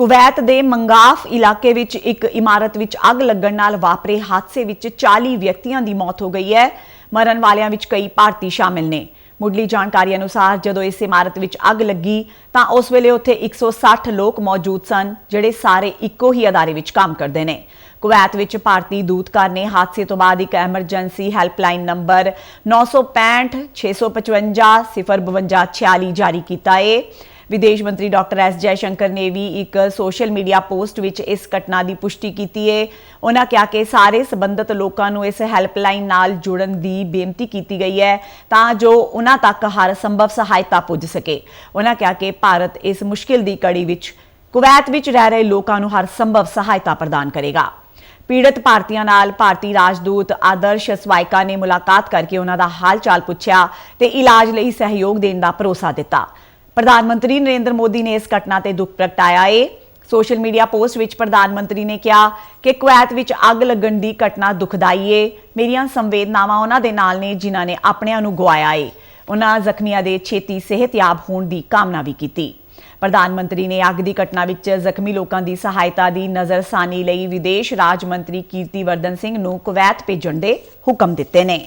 Kuwait ਦੇ ਮੰਗਾਫ ਇਲਾਕੇ ਵਿੱਚ ਇੱਕ ਇਮਾਰਤ ਵਿੱਚ ਅੱਗ ਲੱਗਣ ਨਾਲ ਵਾਪਰੇ ਹਾਦਸੇ ਵਿੱਚ 40 ਵਿਅਕਤੀਆਂ ਦੀ ਮੌਤ ਹੋ ਗਈ ਹੈ। ਮਰਨ ਵਾਲਿਆਂ ਵਿੱਚ ਕਈ ਭਾਰਤੀ ਸ਼ਾਮਿਲ ਨੇ। ਮੁੱਢਲੀ ਜਾਣਕਾਰੀ ਅਨੁਸਾਰ ਜਦੋਂ ਇਸ ਇਮਾਰਤ ਵਿੱਚ ਅੱਗ ਲੱਗੀ ਤਾਂ ਉਸ ਵੇਲੇ ਉੱਥੇ 160 ਲੋਕ ਮੌਜੂਦ ਸਨ, ਜਿਹੜੇ ਸਾਰੇ ਇੱਕੋ ਹੀ ਅਦਾਰੇ ਵਿੱਚ ਕੰਮ ਕਰਦੇ ਨੇ। ਕੁਵੈਤ ਵਿੱਚ ਭਾਰਤੀ ਦੂਤਘਰ ਨੇ ਹਾਦਸੇ ਤੋਂ ਬਾਅਦ ਇੱਕ ਐਮਰਜੈਂਸੀ ਹੈਲਪਲਾਈਨ ਨੰਬਰ 965 655 052 46 ਜਾਰੀ ਕੀਤਾ ਹੈ ਵਿਦੇਸ਼ ਮੰਤਰੀ ਡਾਕਟਰ ਐਸ ਜੈ ਸ਼ੰਕਰ ਨੇ ਵੀ ਇੱਕ ਸੋਸ਼ਲ ਮੀਡੀਆ ਪੋਸਟ ਵਿੱਚ ਇਸ ਘਟਨਾ ਦੀ ਪੁਸ਼ਟੀ ਕੀਤੀ ਹੈ ਉਹਨਾਂ ਕਿਹਾ ਕਿ ਸਾਰੇ ਸਬੰਧਤ ਲੋਕਾਂ ਨੂੰ ਇਸ ਹੈਲਪਲਾਈਨ ਨਾਲ ਜੁੜਨ ਦੀ ਬੇਨਤੀ ਕੀਤੀ ਗਈ ਹੈ ਤਾਂ ਜੋ ਉਹਨਾਂ ਤੱਕ ਹਰ ਸੰਭਵ ਸਹਾਇਤਾ ਪੁੱਜ ਸਕੇ। ਉਹਨਾਂ ਕਿਹਾ ਕਿ ਭਾਰਤ ਇਸ ਮੁਸ਼ਕਿਲ ਦੀ ਕੜੀ ਵਿੱਚ, ਕੁਵੈਤ ਵਿੱਚ ਰਹਿ ਰਹੇ ਲੋਕਾਂ ਨੂੰ ਹਰ ਸੰਭਵ ਸਹਾਇਤਾ ਪ੍ਰਦਾਨ ਕਰੇਗਾ। ਪੀੜਤ ਭਾਰਤੀਆਂ ਨਾਲ ਭਾਰਤੀ ਰਾਜਦੂਤ ਆਦਰਸ਼ ਸਵਾਇਕਾ ਨੇ ਮੁਲਾਕਾਤ ਕਰਕੇ ਉਹਨਾਂ ਦਾ ਹਾਲ ਚਾਲ ਪੁੱਛਿਆ ਤੇ ਇਲਾਜ ਲਈ ਸਹਿਯੋਗ ਦੇਣ ਦਾ ਭਰੋਸਾ ਦਿੱਤਾ। ਪ੍ਰਧਾਨ ਮੰਤਰੀ ਨਰਿੰਦਰ ਮੋਦੀ ਨੇ ਇਸ ਘਟਨਾ ਤੇ ਦੁੱਖ ਪ੍ਰਗਟਾਇਆ ਏ। ਸੋਸ਼ਲ ਮੀਡੀਆ ਪੋਸਟ ਵਿੱਚ ਪ੍ਰਧਾਨ ਮੰਤਰੀ ਨੇ ਕਿਹਾ ਕਿ ਕੁਵੈਤ ਵਿੱਚ ਅੱਗ ਲੱਗਣ ਦੀ ਘਟਨਾ ਦੁਖਦਾਈ ਏ। ਮੇਰੀਆਂ ਸੰਵੇਦਨਾਵਾਂ ਉਹਨਾਂ ਦੇ ਨਾਲ ਨੇ ਜਿਨ੍ਹਾਂ ਨੇ ਆਪਣਿਆਂ ਨੂੰ ਗਵਾਇਆ ਏ। ਉਹਨਾਂ ਜ਼ਖਮੀਆਂ ਦੇ ਛੇਤੀ ਸਿਹਤਯਾਬ ਹੋਣ ਦੀ ਕਾਮਨਾ ਵੀ ਕੀਤੀ। ਪ੍ਰਧਾਨ ਮੰਤਰੀ ਨੇ ਅੱਗ ਦੀ ਘਟਨਾ ਵਿੱਚ ਜ਼ਖਮੀ ਲੋਕਾਂ ਦੀ ਸਹਾਇਤਾ ਦੀ ਨਜ਼ਰਸਾਨੀ ਲਈ ਵਿਦੇਸ਼ ਰਾਜ ਮੰਤਰੀ ਕੀਰਤੀ ਵਰਦਨ ਸਿੰਘ ਨੂੰ ਕੁਵੈਤ ਭੇਜਣ ਦੇ ਹੁਕਮ ਦਿੱਤੇ ਨੇ।